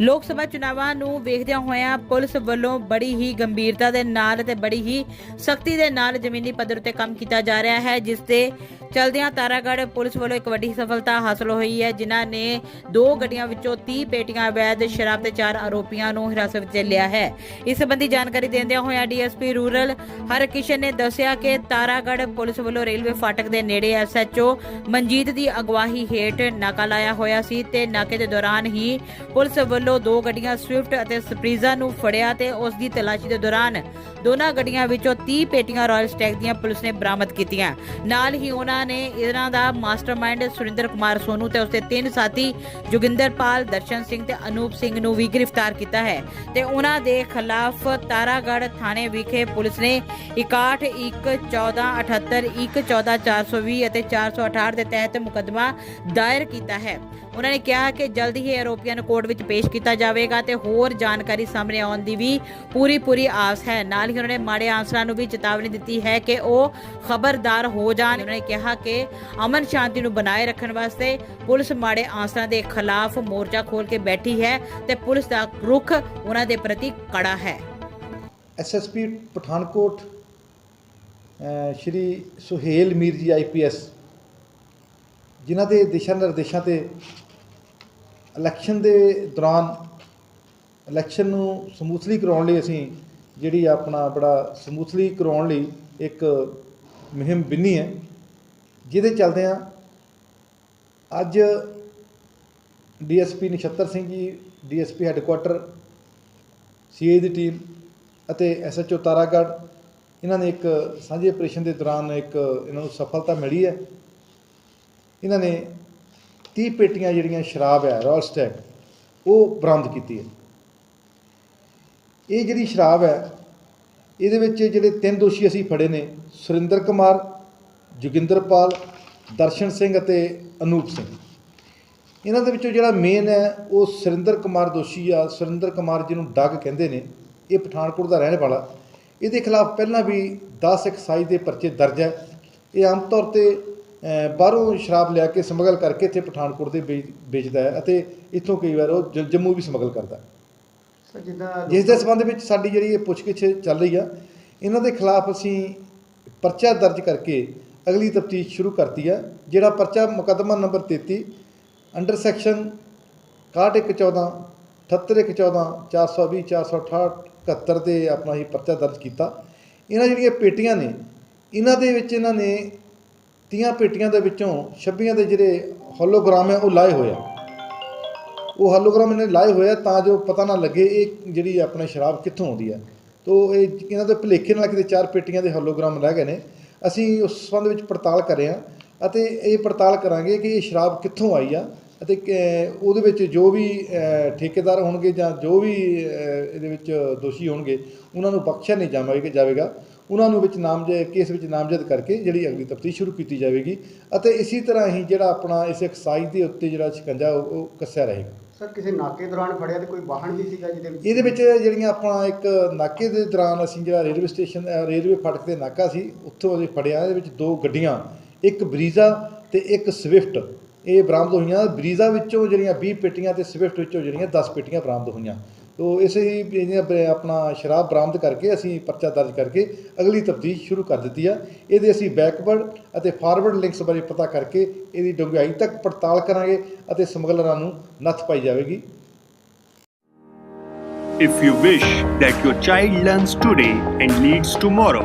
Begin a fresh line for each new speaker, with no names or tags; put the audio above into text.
ਲੋਕ ਸਭਾ ਚੁਣਾਵਾਂ ਨੂੰ ਵੇਖਦਿਆਂ ਹੋਇਆਂ ਪੁਲਿਸ ਵੱਲੋਂ ਬੜੀ ਹੀ ਗੰਭੀਰਤਾ ਦੇ ਨਾਲ ਤੇ ਬੜੀ ਹੀ ਸਖਤੀ ਦੇ ਨਾਲ ਜ਼ਮੀਨੀ ਪੱਧਰ ਉੱਤੇ ਕੰਮ ਕੀਤਾ ਜਾ ਰਿਹਾ ਹੈ, ਜਿਸ ਦੇ ਚਲਦਿਆਂ ਤਾਰਾਗੜ੍ਹ ਪੁਲਿਸ ਵੱਲੋਂ ਇੱਕ ਵੱਡੀ ਸਫਲਤਾ ਹਾਸਲ ਹੋਈ ਹੈ, ਜਿਨ੍ਹਾਂ ਨੇ ਦੋ ਗੱਡੀਆਂ ਵਿੱਚੋਂ 30 ਪੇਟੀਆਂ ਅਵੈਧ ਸ਼ਰਾਬ ਤੇ ਚਾਰ ਆਰੋਪੀਆਂ ਨੂੰ ਹਿਰਾਸਤ ਵਿੱਚ ਲਿਆ ਹੈ। ਇਸ ਸੰਬੰਧੀ ਜਾਣਕਾਰੀ ਦਿੰਦਿਆਂ ਹੋਇਆਂ ਡੀਐਸਪੀ ਰੂਰਲ ਹਰਕਿਸ਼ਨ ਨੇ ਦੱਸਿਆ ਕਿ ਤਾਰਾਗੜ੍ਹ ਪੁਲਿਸ ਵੱਲੋਂ ਰੇਲਵੇ ਫਾਟਕ ਦੇ ਨੇੜੇ ਐਸਐਚਓ ਮਨਜੀਤ ਦੀ ਅਗਵਾਈ ਹੇਠ ਨਾਕਾ ਲਾਇਆ ਹੋਇਆ ਸੀ ਤੇ ਨਾਕੇ ਦੇ ਦੌਰਾਨ ਹੀ ਪੁਲਿਸ ਵੱਲੋਂ ਦੋ ਗੱਡੀਆਂ ਸਵਿਫਟ ਅਤੇ ਸਪਰੀਜ਼ਾ ਨੂੰ ਫੜਿਆ ਤੇ ਉਸ ਦੀ ਤਲਾਸ਼ੀ ਦੇ ਦੌਰਾਨ ਦੋਨਾਂ ਗੱਡੀਆਂ ਵਿੱਚੋਂ 30 ਪੇਟੀਆਂ ਰਾਇਲ ਸਟੈਗ ਦੀਆਂ ਪੁਲਿਸ ਨੇ ਬਰਾਮਦ ਕੀਤੀਆਂ। ਨਾਲ ਹੀ ਉਹਨਾਂ ਨੇ ਇਹਨਾਂ ਦਾ ਮਾਸਟਰਮਾਈਂਡ ਸੁਰਿੰਦਰ ਕੁਮਾਰ ਸੋਨੂ ਤੇ ਉਸਦੇ ਤਿੰਨ ਸਾਥੀ ਜੋਗਿੰਦਰਪਾਲ, ਦਰਸ਼ਨ ਸਿੰਘ ਤੇ ਅਨੂਪ ਸਿੰਘ ਨੂੰ ਵੀ ਗ੍ਰਿਫਤਾਰ ਕੀਤਾ ਹੈ ਤੇ ਉਹਨਾਂ ਦੇ ਖਿਲਾਫ ਤਾਰਾਗੜ੍ਹ ਥਾਣੇ ਵਿਖੇ ਪੁਲਿਸ ਨੇ 61 1 14 78 1 14 420 ਅਤੇ 468 ਦੇ ਤਹਿਤ ਮੁਕੱਦਮਾ ਦਾਇਰ ਕੀਤਾ ਹੈ। ਉਹਨਾਂ ਨੇ ਕਿਹਾ ਕਿ ਜਲਦੀ ਹੀ ਆਰੋਪੀਆਂ ਨੂੰ ਕੋਰਟ ਵਿੱਚ ਪੇਸ਼ ਕੀਤਾ ਜਾਵੇਗਾ ਤੇ ਹੋਰ ਜਾਣਕਾਰੀ ਸਾਹਮਣੇ ਆਉਣ ਦੀ ਵੀ ਪੂਰੀ ਪੂਰੀ ਆਸ ਹੈ। ਨਾਲ ਹੀ ਉਹਨਾਂ ਨੇ ਮਾੜੇ ਆਂਸਰਾਂ ਨੂੰ ਵੀ ਚੇਤਾਵਨੀ ਦਿੱਤੀ ਹੈ ਕਿ ਉਹ ਖਬਰਦਾਰ ਹੋ ਜਾਣ। ਉਹਨਾਂ ਨੇ ਕਿਹਾ ਕਿ ਅਮਨ ਸ਼ਾਂਤੀ ਨੂੰ ਬਣਾਏ ਰੱਖਣ ਵਾਸਤੇ ਪੁਲਿਸ ਮਾੜੇ ਆਂਸਰਾਂ ਦੇ ਖਿਲਾਫ ਮੋਰਚਾ ਖੋਲ ਕੇ ਬੈਠੀ ਹੈ ਤੇ ਪੁਲਿਸ ਦਾ ਰੁਖ ਉਹਨਾਂ ਦੇ ਪ੍ਰਤੀ ਕੜਾ ਹੈ।
ਐਸਐਸਪੀ ਪਠਾਨਕੋਟ ਸ਼੍ਰੀ ਸੁਹੇਲ ਮੀਰ ਜੀ ਆਈਪੀਐਸ ਜਿਨ੍ਹਾਂ ਦੇ ਦਿਸ਼ਾ ਨਿਰਦੇਸ਼ਾਂ ਤੇ ਇਲੈਕਸ਼ਨ ਦੇ ਦੌਰਾਨ ਇਲੈਕਸ਼ਨ ਨੂੰ ਸਮੂਥਲੀ ਕਰਾਉਣ ਲਈ ਅਸੀਂ ਜਿਹੜੀ ਆਪਣਾ ਬੜਾ ਸਮੂਥਲੀ ਕਰਾਉਣ ਲਈ ਇੱਕ ਮੁਹਿੰਮ ਬਿੰਨੀ ਹੈ, ਜਿਹਦੇ ਚੱਲਦੇ ਆ ਅੱਜ DSP Nachhattar Singh ji, DSP headquarter, CA ਦੀ ਟੀਮ ਅਤੇ ਐਸਐਚਓ ਤਾਰਾਗੜ੍ਹ, ਇਹਨਾਂ ਨੇ ਇੱਕ ਸਾਂਝੇ ਆਪਰੇਸ਼ਨ ਦੇ ਦੌਰਾਨ ਇੱਕ ਇਹਨਾਂ ਨੂੰ ਸਫਲਤਾ ਮਿਲੀ ਹੈ। ਇਹਨਾਂ ਨੇ 30 ਪੇਟੀਆਂ ਜਿਹੜੀਆਂ ਸ਼ਰਾਬ ਹੈ ਰਾਇਲ ਸਟੈਕ ਉਹ ਬਰਾਮਦ ਕੀਤੀ ਹੈ। ਇਹ ਜਿਹੜੀ ਸ਼ਰਾਬ ਹੈ, ਇਹਦੇ ਵਿੱਚ ਜਿਹੜੇ ਤਿੰਨ ਦੋਸ਼ੀ ਅਸੀਂ ਫੜੇ ਨੇ, ਸੁਰਿੰਦਰ ਕੁਮਾਰ ਜੋਗਿੰਦਰਪਾਲ ਦਰਸ਼ਨ ਸਿੰਘ ਅਤੇ ਅਨੂਪ ਸਿੰਘ। ਇਹਨਾਂ ਦੇ ਵਿੱਚੋਂ ਜਿਹੜਾ ਮੇਨ ਹੈ, ਉਹ ਸੁਰਿੰਦਰ ਕੁਮਾਰ ਦੋਸ਼ੀ ਆ। ਸੁਰਿੰਦਰ ਕੁਮਾਰ ਜਿਹਨੂੰ ਡੱਗ ਕਹਿੰਦੇ ਨੇ, ਇਹ ਪਠਾਨਕੋਟ ਦਾ ਰਹਿਣ ਵਾਲਾ। ਇਹਦੇ ਖਿਲਾਫ ਪਹਿਲਾਂ ਵੀ 10 ਐਕਸਾਈਜ਼ ਦੇ ਪਰਚੇ ਦਰਜ ਹੈ। ਇਹ ਆਮ ਤੌਰ ਤੇ ਬਾਹਰੋਂ ਸ਼ਰਾਬ ਲਿਆ ਕੇ ਸਮਗਲ ਕਰਕੇ ਇੱਥੇ ਪਠਾਨਕੋਟ ਦੇ ਵੇਚ- ਵੇਚਦਾ ਹੈ ਅਤੇ ਇੱਥੋਂ ਕਈ ਵਾਰ ਉਹ ਜ- ਜੰਮੂ ਵੀ ਸਮਗਲ ਕਰਦਾ ਹੈ।
ਸਰ ਜਿੱਦਾਂ
ਜਿਸ ਦੇ ਸੰਬੰਧ ਵਿੱਚ ਸਾਡੀ ਜਿਹੜੀ ਇਹ ਪੁੱਛਗਿੱਛ ਚੱਲ ਰਹੀ ਆ ਇਹਨਾਂ ਦੇ ਖਿਲਾਫ ਅਸੀਂ ਪਰਚਾ ਦਰਜ ਕਰਕੇ ਅਗਲੀ ਤਫਤੀਸ਼ ਸ਼ੁਰੂ ਕਰਤੀ ਆ ਜਿਹੜਾ ਪਰਚਾ ਮੁਕੱਦਮਾ ਨੰਬਰ 33 ਅੰਡਰ ਸੈਕਸ਼ਨ 6114 78114 420 468 71 ਦੇ ਆਪਣਾ ਹੀ ਪਰਚਾ ਦਰਜ ਕੀਤਾ। ਇਹਨਾਂ ਜਿਹੜੀਆਂ ਪੇਟੀਆਂ ਨੇ ਇਹਨਾਂ ਦੇ ਵਿੱਚ ਇਹਨਾਂ ਨੇ 30 ਪੇਟੀਆਂ ਦੇ ਵਿੱਚੋਂ 26 ਦੇ ਜਿਹੜੇ ਹੋਲੋਗ੍ਰਾਮ ਹੈ ਉਹ ਲਾਏ ਹੋਏ ਆ। ਉਹ ਹੋਲੋਗ੍ਰਾਮ ਇਹਨੇ ਲਾਏ ਹੋਏ ਆ ਤਾਂ ਜੋ ਪਤਾ ਨਾ ਲੱਗੇ ਇਹ ਜਿਹੜੀ ਆਪਣੇ ਸ਼ਰਾਬ ਕਿੱਥੋਂ ਆਉਂਦੀ ਹੈ। ਤੋ ਇਹ ਇਹਨਾਂ ਦੇ ਭੁਲੇਖੇ ਨਾਲ ਕਿਤੇ ਚਾਰ ਪੇਟੀਆਂ ਦੇ ਹੋਲੋਗ੍ਰਾਮ ਰਹਿ ਗਏ ਨੇ। ਅਸੀਂ ਉਸ ਸੰਬੰਧ ਵਿੱਚ ਪੜਤਾਲ ਕਰ ਹਾਂ ਅਤੇ ਇਹ ਪੜਤਾਲ ਕਰਾਂਗੇ ਕਿ ਇਹ ਸ਼ਰਾਬ ਕਿੱਥੋਂ ਆਈ ਆ ਅਤੇ ਕਿ- ਉਹਦੇ ਵਿੱਚ ਜੋ ਵੀ ਠੇਕੇਦਾਰ ਹੋਣਗੇ ਜਾਂ ਜੋ ਵੀ ਇਹਦੇ ਵਿੱਚ ਦੋਸ਼ੀ ਹੋਣਗੇ ਉਹਨਾਂ ਨੂੰ ਬਖਸ਼ਿਆ ਨਹੀਂ ਜਾਵੇਗਾ ਜਾਵੇਗਾ। ਉਹਨਾਂ ਨੂੰ ਵਿੱਚ ਨਾਮਜ਼ਦ ਕੇਸ ਵਿੱਚ ਨਾਮਜ਼ਦ ਕਰਕੇ ਜਿਹੜੀ ਅਗਲੀ ਤਫਤੀਸ਼ ਸ਼ੁਰੂ ਕੀਤੀ ਜਾਵੇਗੀ ਅਤੇ ਇਸੇ ਤਰ੍ਹਾਂ ਹੀ ਜਿਹੜਾ ਆਪਣਾ ਇਸ ਐਕਸਾਈਜ਼ ਦੇ ਉੱਤੇ ਜਿਹੜਾ ਸ਼ਿਕੰਜਾ ਉਹ ਕੱਸਿਆ ਰਹੇਗਾ।
ਸਰ ਕਿਸੇ ਨਾਕੇ ਦੌਰਾਨ ਫੜਿਆ ਤੇ ਕੋਈ ਵਾਹਨ ਵੀ ਸੀਗਾ ਜਿਹਦੇ ਵਿੱਚ?
ਇਹਦੇ ਵਿੱਚ ਜਿਹੜੀਆਂ ਆਪਣਾ ਇੱਕ ਨਾਕੇ ਦੇ ਦੌਰਾਨ ਅਸੀਂ ਜਿਹੜਾ ਰੇਲਵੇ ਸਟੇਸ਼ਨ ਰੇਲਵੇ ਫਾਟਕ ਤੇ ਨਾਕਾ ਸੀ ਉੱਥੋਂ ਅਸੀਂ ਫੜਿਆ। ਇਹਦੇ ਵਿੱਚ ਦੋ ਗੱਡੀਆਂ ਇੱਕ ਬਰੀਜ਼ਾ ਤੇ ਇੱਕ ਸਵਿਫਟ। ਇਹ ਬਰਾਮਦ ਹੋਈਆਂ। ਬਰੀਜ਼ਾ ਵਿੱਚੋਂ ਜਿਹੜੀਆਂ 20 ਪੇਟੀਆਂ ਤੇ ਸਵਿਫਟ ਵਿੱਚੋਂ ਜਿਹੜੀਆਂ 10 ਪੇਟੀਆਂ ਬਰਾਮਦ ਹੋਈਆਂ। ਤੋ ਇਸੇ ਹੀ ਜਿਹੜੀਆਂ ਆਪਣਾ ਸ਼ਰਾਬ ਬਰਾਮਦ ਕਰਕੇ ਅਸੀਂ ਪਰਚਾ ਦਰਜ ਕਰਕੇ ਅਗਲੀ ਤਫਤੀਸ਼ ਸ਼ੁਰੂ ਕਰ ਦਿੱਤੀ ਆ। ਇਹਦੇ ਅਸੀਂ ਬੈਕਵਰਡ ਅਤੇ ਫਾਰਵਰਡ ਲਿੰਕਸ ਬਾਰੇ ਪਤਾ ਕਰਕੇ ਇਹਦੀ ਡੂੰਘਾਈ ਤੱਕ ਪੜਤਾਲ ਕਰਾਂਗੇ ਅਤੇ ਸਮਗਲਰਾਂ ਨੂੰ ਨੱਥ ਪਾਈ ਜਾਵੇਗੀ।
If you wish that your child learns today and leads tomorrow,